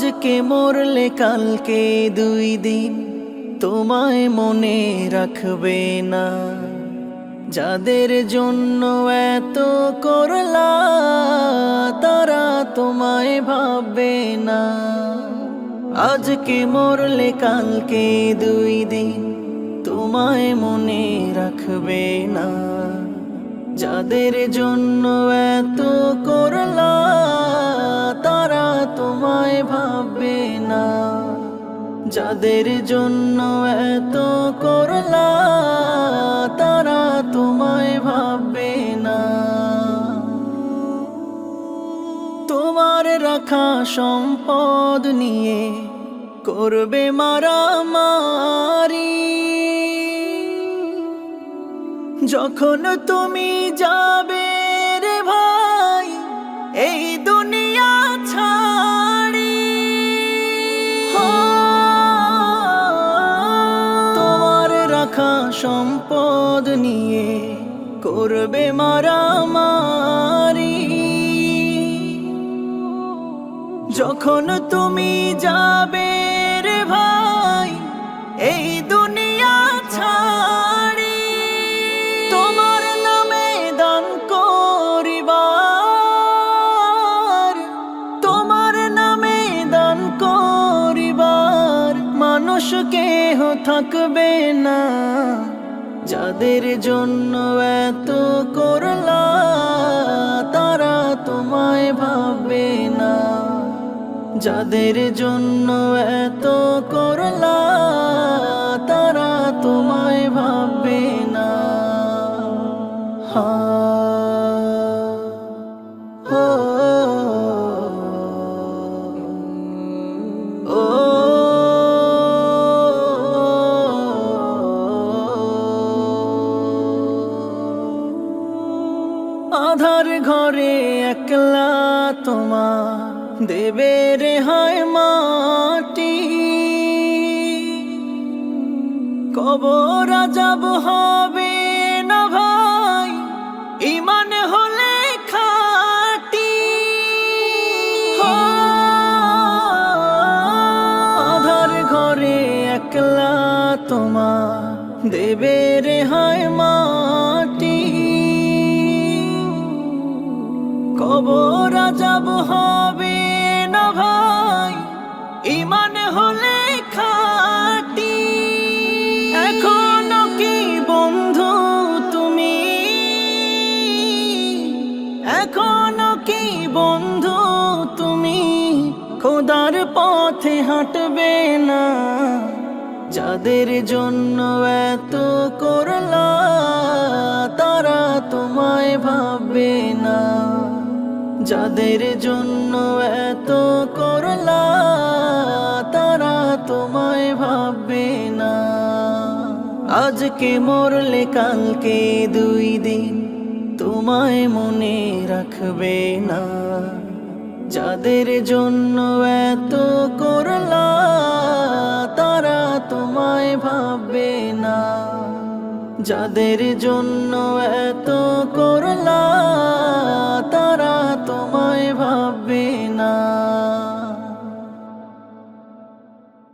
আজকে মরলে কালকে দুই দিন তোমায় মনে রাখবে না যাদের জন্য এত করলা, তারা তোমায় ভাববে না। আজকে মরলে কালকে দুই দিন তোমায় মনে রাখবে না। যাদের জন্য এত করলা, তারা তোমায় ভাববে না। যাদের জন্য এত করলা, তারা রাখা সম্পদ নিয়ে করবে মারামারি। যখন তুমি যাবে রে ভাই, এই দুনিয়া ছাড়ি। তোমার রাখা সম্পদ নিয়ে করবে মারামারি। যখন তুমি যাবে রে ভাই, এই দুনিয়া ছাড়ি। তোমার নামে দান করিবার, তোমার নামে দান করিবার। মানুষ কেহ থাকবে না, যাদের জন্য এত করলা, তারা তোমায় ভাববে না। যাদের জন্য এত করলা তারা তোমায় ভাববে না। আধার ঘরে একলা তোমা দেবে রে হয় মাটি। কবর যাব হবে না ভাই ইমান হলে খাটি। আধার ঘরে একলা তোমা দেবে রে হয় মাটি। কবর যাব না ভাই ইমান হলে খাটি। এখনও কি বন্ধু তুমি? এখনও কি বন্ধু তুমি? খোদার পথে হাঁটবে না। যাদের জন্য এত করলা, তারা তোমায় ভাববে না। যাদের জন্য এত করলা, তারা তোমায় ভাববে না। আজকে মরলে কালকে দুই দিন তোমায় মনে রাখবে না। যাদের জন্য এত করলা, তারা তোমায় ভাববে না। যাদের জন্য এত করলা